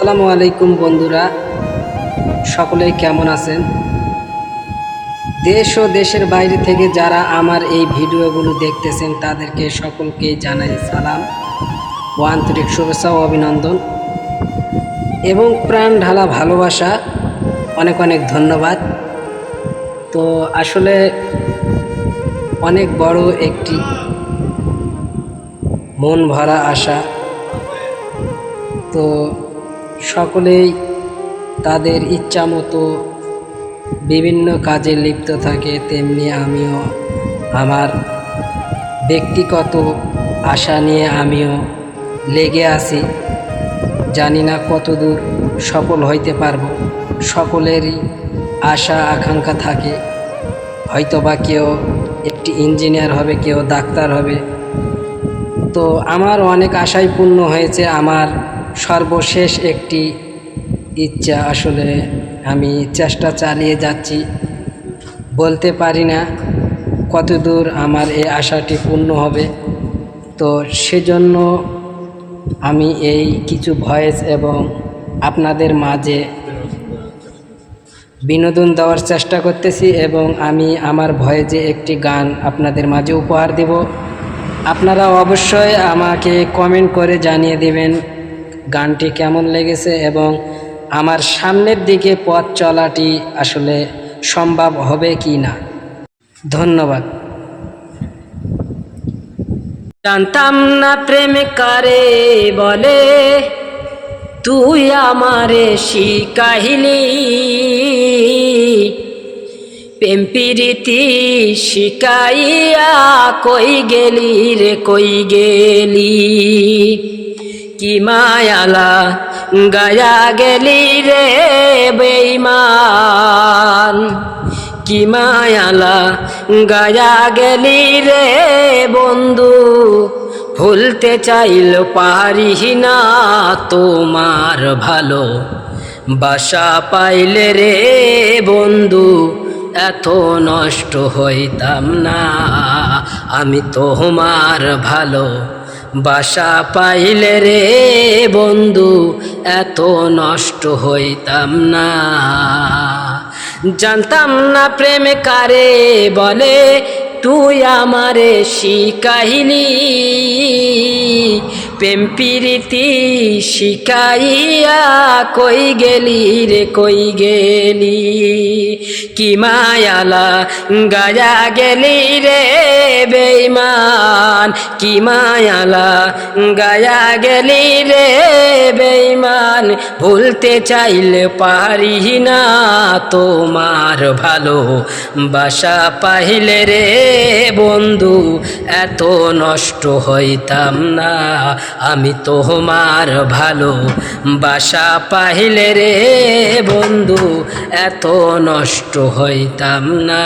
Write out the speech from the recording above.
আসসালামু আলাইকুম বন্ধুরা। সকলেই কেমন আছেন? দেশ ও দেশের বাইরে থেকে যারা আমার এই ভিডিওগুলো দেখতেছেন, তাদেরকে সকলকে জানাই সালাম। ও আন্তরিক শুভেচ্ছা ও অভিনন্দন। এবং প্রাণ ঢালা ভালোবাসা, অনেক অনেক ধন্যবাদ। তো আসলে অনেক বড় একটি মন ভরা আশা। তো সকলেই তাদের ইচ্ছা মতো বিভিন্ন কাজে লিপ্ত থাকে, তেমনি আমিও। আমার ব্যক্তিগত আশা নিয়ে আমিও লেগে আছি। জানি না কতদূর সফল হইতে পারব। সকলেরই আশা, আকাঙ্ক্ষা থাকে। হয়তোবা কেউ একটি ইঞ্জিনিয়ার হবে, কেউ ডাক্তার হবে। তো আমার অনেক আশাই পূর্ণ হয়েছে। আমার সর্বশেষ একটি ইচ্ছা আসলে আমি চেষ্টা চালিয়ে যাচ্ছি। বলতে পারি না কতদূর আমার এই আশাটি পূর্ণ হবে। তো সেজন্য আমি এই কিছু ভয়েস এবং আপনাদের মাঝে বিনোদন দেওয়ার চেষ্টা করতেছি এবং আমি আমার ভয়েজে একটি গান আপনাদের মাঝে উপহার দেব। আপনারা অবশ্যই আমাকে কমেন্ট করে জানিয়ে দেবেন। গানটি কেমন লেগেছে এবং আমার সামনের দিকে পথ চলাটি আসলে সম্ভব হবে কি না? ধন্যবাদ। জানতাম না প্রেম কারে বলে, তুই আমারে শিকাহিলি প্রেম প্রীতি শিকাইয়া কই গেলি রে, কই গেলি? কি মায়ালা? গায়া গেলি রে বেইমান কি মায়ালা? গায়া গেলি রে বন্ধু। ভুলতে চাইল পারি না তোমার ভালো। বাসা পাইলে রে বন্ধু, এত নষ্ট হইতাম না। আমি তোমার ভালো। বাসা পাইলে রে বন্ধু, এত নষ্ট হইতাম না। জানতাম না প্রেম কারে বলে, তুই আমারে শিকাহিলি প্রেম প্রীতি শিকাইয়া কই গেলি রে, কই গেলি? কি মায়ালা গায়া গেলি রে বেইমান কি মায়ালা গায়া গেলি রে বেইমান ভুলতে চাইলে পারি না তোমার ভালো বাসা পাইলে রে বন্ধু, এত নষ্ট হইতাম না। আমি তোমার ভালো বাসা পাহিলে রে বন্ধু এত নষ্ট হইতাম না।